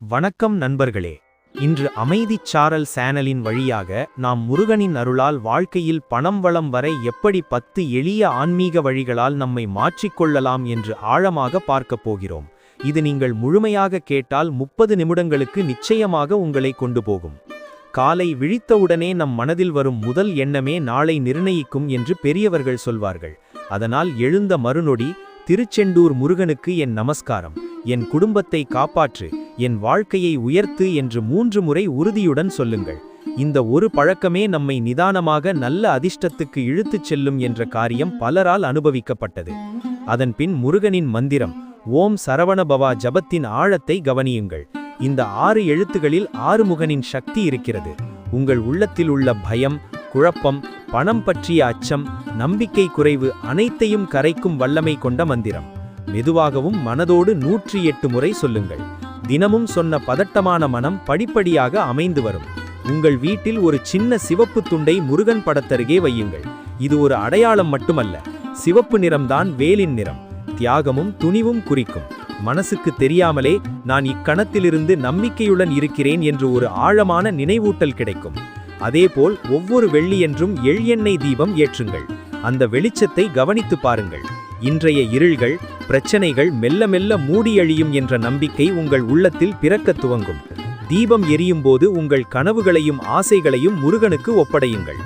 வணக்கம் நண்பர்களே. இன்று அமைதிச் சாரல் சேனலின் வழியாக நாம் முருகனின் அருளால் வாழ்க்கையில் பணம் வளம் வரை எப்படி பத்து எளிய ஆன்மீக வழிகளால் நம்மை மாற்றிக்கொள்ளலாம் என்று ஆழமாக பார்க்கப் போகிறோம். இது நீங்கள் முழுமையாக கேட்டால் முப்பது நிமிடங்களுக்கு நிச்சயமாக உங்களை கொண்டு போகும். காலை விழித்தவுடனே நம் மனதில் வரும் முதல் எண்ணமே நாளை நிர்ணயிக்கும் என்று பெரியவர்கள் சொல்வார்கள். அதனால் எழுந்த மறுநொடி திருச்செண்டூர் முருகனுக்கு என் நமஸ்காரம். என் குடும்பத்தை காப்பாற்று. என் வாழ்க்கையை உயர்த்து என்று மூன்று முறை உறுதியுடன் சொல்லுங்கள். இந்த ஒரு பழக்கமே நம்மை நிதானமாக நல்ல அதிர்ஷ்டத்துக்கு இழுத்துச் செல்லும் என்ற காரியம் பலரால் அனுபவிக்கப்பட்டது. அதன்பின் முருகனின் மந்திரம் ஓம் சரவணபவா ஜபத்தின் ஆழத்தை கவனியுங்கள். இந்த ஆறு எழுத்துகளில் ஆறுமுகனின் சக்தி இருக்கிறது. உங்கள் உள்ளத்தில் உள்ள பயம் குழப்பம் பணம் பற்றிய அச்சம் நம்பிக்கை குறைவு அனைத்தையும் கரைக்கும் வல்லமை கொண்ட மந்திரம். மெதுவாகவும் மனதோடு நூற்றி எட்டு முறை சொல்லுங்கள். தினமும் சொன்ன பதட்டமான மனம் படிப்படியாக அமைந்து வரும். உங்கள் வீட்டில் ஒரு சின்ன சிவப்பு துண்டை முருகன் படத்தருகே வையுங்கள். இது ஒரு அடையாளம் மட்டுமல்ல சிவப்பு நிறம்தான் வேலின் நிறம். தியாகமும் துணிவும் குறிக்கும். மனசுக்கு தெரியாமலே நான் இக்கணத்திலிருந்து நம்பிக்கையுடன் இருக்கிறேன் என்று ஒரு ஆழமான நினைவூட்டல் கிடைக்கும். அதேபோல் ஒவ்வொரு வெள்ளியன்றும் எள் எண்ணெய் தீபம் ஏற்றுங்கள். அந்த வெளிச்சத்தை கவனித்து பாருங்கள். இன்றைய இருள்கள் பிரச்சனைகள் மெல்ல மெல்ல மூடியழியும் என்ற நம்பிக்கை உங்கள் உள்ளத்தில் பிறக்கத் துவங்கும். தீபம் எரியும் போது உங்கள் கனவுகளையும் ஆசைகளையும் முருகனுக்கு ஒப்படையுங்கள்.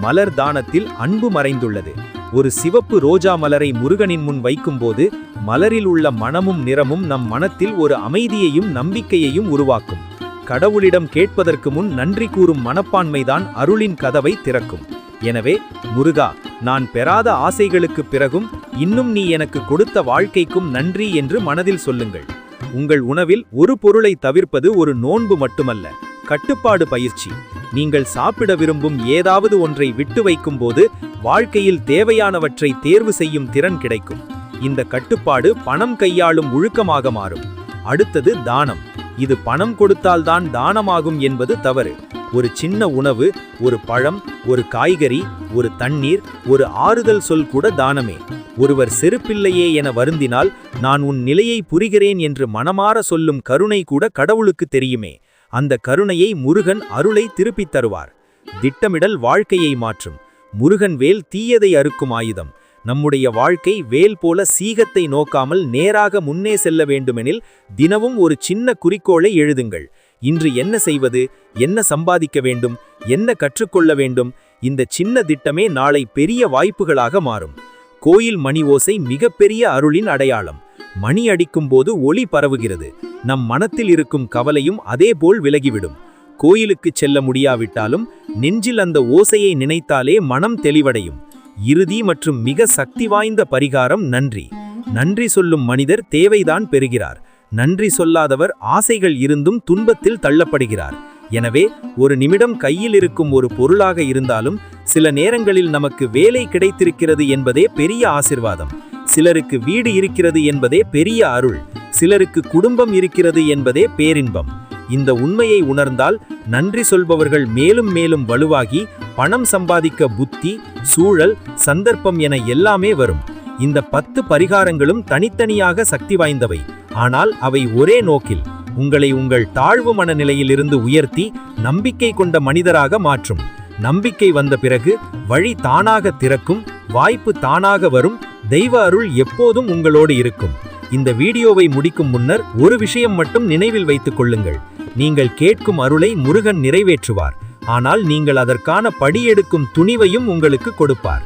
மலர் தானத்தில் அன்பு மறைந்துள்ளது. ஒரு சிவப்பு ரோஜா மலரை முருகனின் முன் வைக்கும்போது மலரில் உள்ள மனமும் நிறமும் நம் மனத்தில் ஒரு அமைதியையும் நம்பிக்கையையும் உருவாக்கும். கடவுளிடம் கேட்பதற்கு முன் நன்றி கூறும் மனப்பான்மைதான் அருளின் கதவை திறக்கும். எனவே முருகா நான் பெறாத ஆசைகளுக்குப் பிறகும் இன்னும் நீ எனக்கு கொடுத்த வாழ்க்கைக்கும் நன்றி என்று மனதில் சொல்லுங்கள். உங்கள் உணவில் ஒரு பொருளை தவிர்ப்பது ஒரு நோன்பு மட்டுமல்ல கட்டுப்பாடு பயிற்சி. நீங்கள் சாப்பிட விரும்பும் ஏதாவது ஒன்றை விட்டு வைக்கும்போது வாழ்க்கையில் தேவையானவற்றை தேர்வு செய்யும் திறன் கிடைக்கும். இந்த கட்டுப்பாடு பணம் கையாளும் ஒழுக்கமாக மாறும். அடுத்தது தானம். இது பணம் கொடுத்தால்தான் தானமாகும் என்பது தவறு. ஒரு சின்ன உணவு ஒரு பழம் ஒரு காய்கறி ஒரு தண்ணீர் ஒரு ஆறுதல் சொல் கூட தானமே. ஒருவர் செருப்பில்லையே என வருந்தினால் நான் உன் நிலையை புரிகிறேன் என்று மனமாற சொல்லும் கருணை கூட கடவுளுக்கு தெரியுமே. அந்த கருணையை முருகன் அருளை திருப்பித் தருவார். திட்டமிடல் வாழ்க்கையை மாற்றும். முருகன் வேல் தீயதை அறுக்கும் ஆயுதம். நம்முடைய வாழ்க்கை வேல் போல சீகத்தை நோக்காமல் நேராக முன்னே செல்ல வேண்டுமெனில் தினமும் ஒரு சின்ன குறிக்கோளை எழுதுங்கள். இன்று என்ன செய்வது? என்ன சம்பாதிக்க வேண்டும்? என்ன கற்றுக்கொள்ள வேண்டும்? இந்த சின்ன திட்டமே நாளை பெரிய வாய்ப்புகளாக மாறும். கோயில் மணி ஓசை மிகப்பெரிய அருளின் அடையாளம். மணி அடிக்கும்போது ஒளி பரவுகிறது. நம் மனத்தில் இருக்கும் கவலையும் அதேபோல் விலகிவிடும். கோயிலுக்கு செல்ல முடியாவிட்டாலும் நெஞ்சில் அந்த ஓசையை நினைத்தாலே மனம் தெளிவடையும். இறுதி மற்றும் மிக சக்தி வாய்ந்த பரிகாரம் நன்றி. நன்றி சொல்லும் மனிதர் தேவைதான் பெறுகிறார். நன்றி சொல்லாதவர் ஆசைகள் இருந்தும் துன்பத்தில் தள்ளப்படுகிறார். எனவே ஒரு நிமிடம் கையில் இருக்கும் ஒரு பொருளாக இருந்தாலும் சில நேரங்களில் நமக்கு வேலை கிடைத்திருக்கிறது என்பதே பெரிய ஆசிர்வாதம். சிலருக்கு வீடு இருக்கிறது என்பதே பெரிய அருள். சிலருக்கு குடும்பம் இருக்கிறது என்பதே பேரின்பம். இந்த உண்மையை உணர்ந்தால் நன்றி சொல்பவர்கள் மேலும் மேலும் வலுவாகி பணம் சம்பாதிக்க புத்தி சூழல் சந்தர்ப்பம் என எல்லாமே வரும். இந்த பத்து பரிகாரங்களும் தனித்தனியாக சக்தி வாய்ந்தவை. ஆனால் அவை ஒரே நோக்கில் உங்களை உங்கள் தாழ்வு மனநிலையிலிருந்து உயர்த்தி நம்பிக்கை கொண்ட மனிதராக மாற்றும். நம்பிக்கை வந்த பிறகு வழி தானாக திறக்கும் வாய்ப்பு தானாக வரும் தெய்வ அருள் எப்போதும் உங்களோடு இருக்கும். இந்த வீடியோவை முடிக்கும் முன்னர் ஒரு விஷயம் மட்டும் நினைவில் வைத்துக் கொள்ளுங்கள். நீங்கள் கேட்கும் அருளை முருகன் நிறைவேற்றுவார். ஆனால் நீங்கள் அதற்கான படியெடுக்கும் துணிவையும் உங்களுக்கு கொடுப்பார்.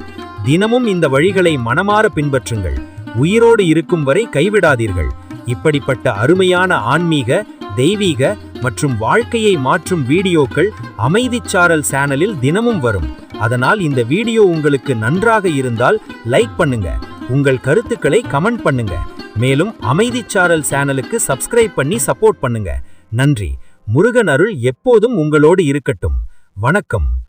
தினமும் இந்த வழிகளை மனமாற பின்பற்றுங்கள். உயிரோடு இருக்கும் வரை கைவிடாதீர்கள். இப்படிப்பட்ட அருமையான ஆன்மீக தெய்வீக மற்றும் வாழ்க்கையை மாற்றும் வீடியோக்கள் அமைதிச்சாரல் சேனலில் தினமும் வரும். அதனால் இந்த வீடியோ உங்களுக்கு நன்றாக இருந்தால் லைக் பண்ணுங்க. உங்கள் கருத்துக்களை கமெண்ட் பண்ணுங்க. மேலும் அமைதிச்சாரல் சேனலுக்கு சப்ஸ்கிரைப் பண்ணி சப்போர்ட் பண்ணுங்க. நன்றி. முருகன் அருள் எப்போதும் உங்களோடு இருக்கட்டும். வணக்கம்.